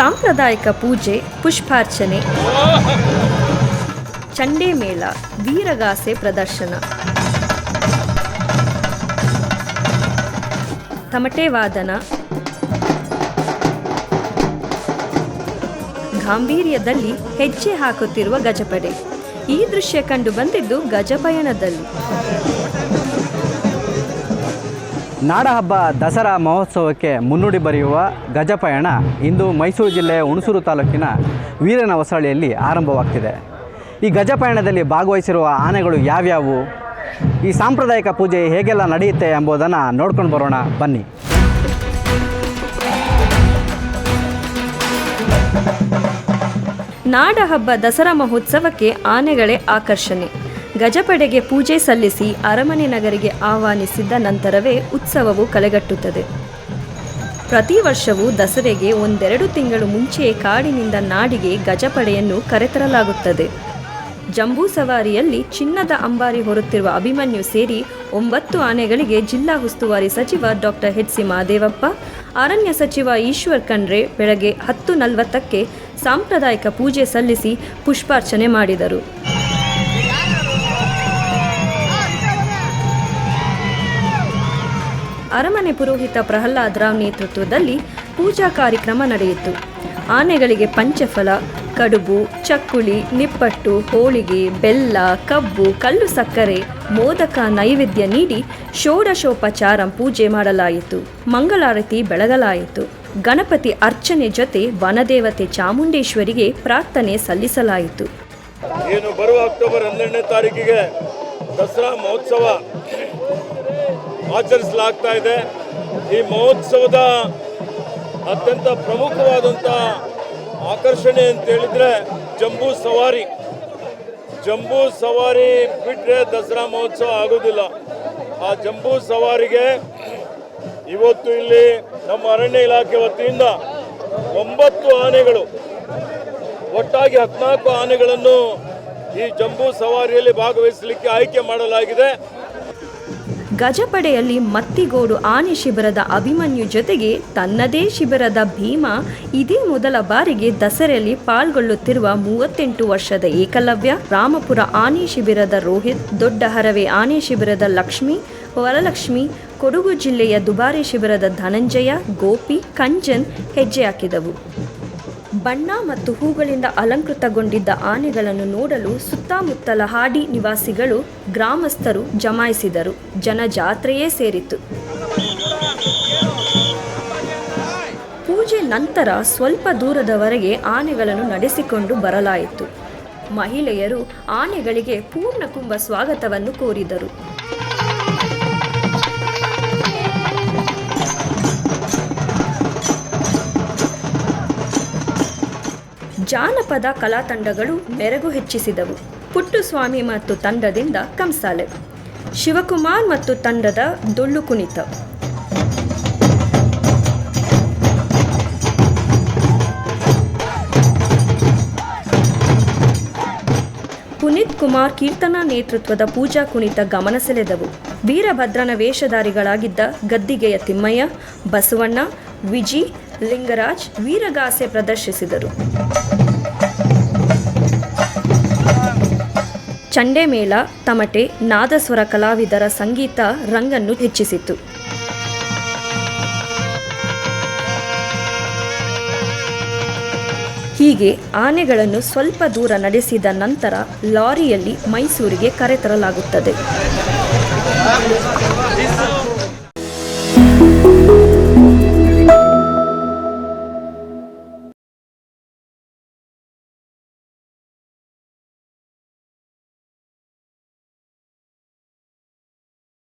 ಸಾಂಪ್ರದಾಯಿಕ ಪೂಜೆ, ಪುಷ್ಪಾರ್ಚನೆ, ಚಂಡೆ ಮೇಳ, ವೀರಗಾಸೆ ಪ್ರದರ್ಶನ. ತಮಟೆ ವಾದನ. ಗಾಂಭೀರ್ಯದಲ್ಲಿ ಹೆಜ್ಜೆ ಹಾಕುತ್ತಿರುವ ಗಜಪಡೆ. ಈ ದೃಶ್ಯ ಕಂಡು ಬಂದಿದ್ದು ಗಜಪಯಣದಲ್ಲಿ. ನಾಡಹಬ್ಬ ದಸರಾ ಮಹೋತ್ಸವಕ್ಕೆ ಮುನ್ನುಡಿ ಬರೆಯುವ ಗಜಪಯಣ ಇಂದು ಮೈಸೂರು ಜಿಲ್ಲೆಯ ಹುಣಸೂರು ತಾಲೂಕಿನ ವೀರನ ಹೊಸಳ್ಳಿಯಲ್ಲಿ ಆರಂಭವಾಗ್ತಿದೆ. ಈ ಗಜಪಯಣದಲ್ಲಿ ಭಾಗವಹಿಸಿರುವ ಆನೆಗಳು ಯಾವ್ಯಾವು? ಈ ಸಾಂಪ್ರದಾಯಿಕ ಪೂಜೆ ಹೇಗೆಲ್ಲ ನಡೆಯುತ್ತೆ ಎಂಬುದನ್ನು ನೋಡ್ಕೊಂಡು ಬರೋಣ, ಬನ್ನಿ. ನಾಡಹಬ್ಬ ದಸರಾ ಮಹೋತ್ಸವಕ್ಕೆ ಆನೆಗಳೇ ಆಕರ್ಷಣೆ. ಗಜಪಡೆಗೆ ಪೂಜೆ ಸಲ್ಲಿಸಿ ಅರಮನೆ ನಗರಿಗೆ ಆಹ್ವಾನಿಸಿದ ನಂತರವೇ ಉತ್ಸವವು ಕಲೆಗಟ್ಟುತ್ತದೆ. ಪ್ರತಿ ವರ್ಷವೂ ದಸರೆಗೆ ಒಂದೆರಡು ತಿಂಗಳು ಮುಂಚೆಯೇ ಕಾಡಿನಿಂದ ನಾಡಿಗೆ ಗಜಪಡೆಯನ್ನು ಕರೆತರಲಾಗುತ್ತದೆ. ಜಂಬೂ ಸವಾರಿಯಲ್ಲಿ ಚಿನ್ನದ ಅಂಬಾರಿ ಹೊರುತ್ತಿರುವ ಅಭಿಮನ್ಯು ಸೇರಿ ಒಂಬತ್ತು ಆನೆಗಳಿಗೆ ಜಿಲ್ಲಾ ಉಸ್ತುವಾರಿ ಸಚಿವ ಡಾಕ್ಟರ್ ಎಚ್ ಸಿ ಮಹದೇವಪ್ಪ, ಅರಣ್ಯ ಸಚಿವ ಈಶ್ವರ್ ಖಂಡ್ರೆ ಬೆಳಗ್ಗೆ ಹತ್ತು ನಲವತ್ತಕ್ಕೆ ಸಾಂಪ್ರದಾಯಿಕ ಪೂಜೆ ಸಲ್ಲಿಸಿ ಪುಷ್ಪಾರ್ಚನೆ ಮಾಡಿದರು. ಅರಮನೆ ಪುರೋಹಿತ ಪ್ರಹ್ಲಾದ್ ರಾವ್ ನೇತೃತ್ವದಲ್ಲಿ ಪೂಜಾ ಕಾರ್ಯಕ್ರಮ ನಡೆಯಿತು. ಆನೆಗಳಿಗೆ ಪಂಚಫಲ, ಕಡುಬು ಚಕ್ಕುಳಿ ನಿಪ್ಪಟ್ಟು, ಹೋಳಿಗೆ, ಬೆಲ್ಲ, ಕಬ್ಬು, ಕಲ್ಲು ಸಕ್ಕರೆ, ಮೋದಕ ನೈವೇದ್ಯ ನೀಡಿ ಷೋಡಶೋಪಚಾರ ಪೂಜೆ ಮಾಡಲಾಯಿತು. ಮಂಗಳಾರತಿ ಬೆಳಗಲಾಯಿತು. ಗಣಪತಿ ಅರ್ಚನೆ ಜೊತೆ ವನದೇವತೆ ಚಾಮುಂಡೇಶ್ವರಿಗೆ ಪ್ರಾರ್ಥನೆ ಸಲ್ಲಿಸಲಾಯಿತು. ಏನು ಬರುವ ಅಕ್ಟೋಬರ್ ಹನ್ನೆರಡನೇ ತಾರೀಕಿಗೆ ದಸರಾ ಮಹೋತ್ಸವ ಆಚರಿಸಲಾಗ್ತಾ ಇದೆ. ಈ ಮಹೋತ್ಸವದ ಅತ್ಯಂತ ಪ್ರಮುಖವಾದಂಥ ಆಕರ್ಷಣೆ ಅಂತ ಹೇಳಿದ್ರೆ ಜಂಬೂ ಸವಾರಿ. ಜಂಬೂ ಸವಾರಿ ಬಿಟ್ಟರೆ ದಸರಾ ಮಹೋತ್ಸವ ಆಗೋದಿಲ್ಲ. ಆ ಜಂಬೂ ಸವಾರಿಗೆ ಇವತ್ತು ಇಲ್ಲಿ ನಮ್ಮ ಅರಣ್ಯ ಇಲಾಖೆ ವತಿಯಿಂದ ಒಂಬತ್ತು ಆನೆಗಳು, ಒಟ್ಟಾಗಿ ಹದಿನಾಲ್ಕು ಆನೆಗಳನ್ನು ಈ ಜಂಬೂ ಸವಾರಿಯಲ್ಲಿ ಭಾಗವಹಿಸಲಿಕ್ಕೆ ಆಯ್ಕೆ ಮಾಡಲಾಗಿದೆ. ಗಜಪಡೆಯಲ್ಲಿ ಮತ್ತಿಗೋಡು ಆನೆ ಶಿಬಿರದ ಅಭಿಮನ್ಯು ಜೊತೆಗೆ ತನ್ನದೇ ಶಿಬಿರದ ಭೀಮ ಇದೇ ಮೊದಲ ಬಾರಿಗೆ ದಸರೆಯಲ್ಲಿ ಪಾಲ್ಗೊಳ್ಳುತ್ತಿರುವ ಮೂವತ್ತೆಂಟು ವರ್ಷದ ಏಕಲವ್ಯ ರಾಮಪುರ ಆನೆ ಶಿಬಿರದ ರೋಹಿತ್, ದೊಡ್ಡ ಹರವೆ ಆನೆ ಶಿಬಿರದ ಲಕ್ಷ್ಮಿ, ವರಲಕ್ಷ್ಮಿ, ಕೊಡಗು ಜಿಲ್ಲೆಯ ದುಬಾರಿ ಶಿಬಿರದ ಧನಂಜಯ, ಗೋಪಿ, ಕಂಜನ್ ಹೆಜ್ಜೆ ಹಾಕಿದವು. ಬಣ್ಣ ಮತ್ತು ಹೂಗಳಿಂದ ಅಲಂಕೃತಗೊಂಡಿದ್ದ ಆನೆಗಳನ್ನು ನೋಡಲು ಸುತ್ತಮುತ್ತಲ ಹಾಡಿ ನಿವಾಸಿಗಳು, ಗ್ರಾಮಸ್ಥರು ಜಮಾಯಿಸಿದರು. ಜನಜಾತ್ರೆಯೇ ಸೇರಿತು ಪೂಜೆ ನಂತರ ಸ್ವಲ್ಪ ದೂರದವರೆಗೆ ಆನೆಗಳನ್ನು ನಡೆಸಿಕೊಂಡು ಬರಲಾಯಿತು. ಮಹಿಳೆಯರು ಆನೆಗಳಿಗೆ ಪೂರ್ಣ ಕುಂಭ ಸ್ವಾಗತವನ್ನು ಕೋರಿದರು. ಜಾನಪದ ಕಲಾ ತಂಡಗಳು ಮೆರಗು ಹೆಚ್ಚಿಸಿದವು. ಪುಟ್ಟುಸ್ವಾಮಿ ಮತ್ತು ತಂಡದಿಂದ ಕಂಸಾಲೆ. ಶಿವಕುಮಾರ್ ಮತ್ತು ತಂಡದ ಡೊಳ್ಳು ಕುಣಿತ. ಪುನೀತ್ ಕುಮಾರ್ ಕೀರ್ತನಾ ನೇತೃತ್ವದ ಪೂಜಾ ಕುಣಿತ ಗಮನ ಸೆಳೆದವು. ವೀರಭದ್ರನ ವೇಷಧಾರಿಗಳಾಗಿದ್ದ ಗದ್ದಿಗೆಯ ತಿಮ್ಮಯ್ಯ, ಬಸವಣ್ಣ, ವಿಜಿ ಲಿಂಗರಾಜ್ ವೀರಗಾಸೆ ಪ್ರದರ್ಶಿಸಿದರು. ಚಂಡೆ ಮೇಳ ತಮಟೆ, ನಾದಸ್ವರ ಕಲಾವಿದರ ಸಂಗೀತ ರಂಗನ್ನು ಹೆಚ್ಚಿಸಿತು ಹೀಗೆ ಆನೆಗಳನ್ನು ಸ್ವಲ್ಪ ದೂರ ನಡೆಸಿದ ನಂತರ ಲಾರಿಯಲ್ಲಿ ಮೈಸೂರಿಗೆ ಕರೆತರಲಾಗುತ್ತದೆ.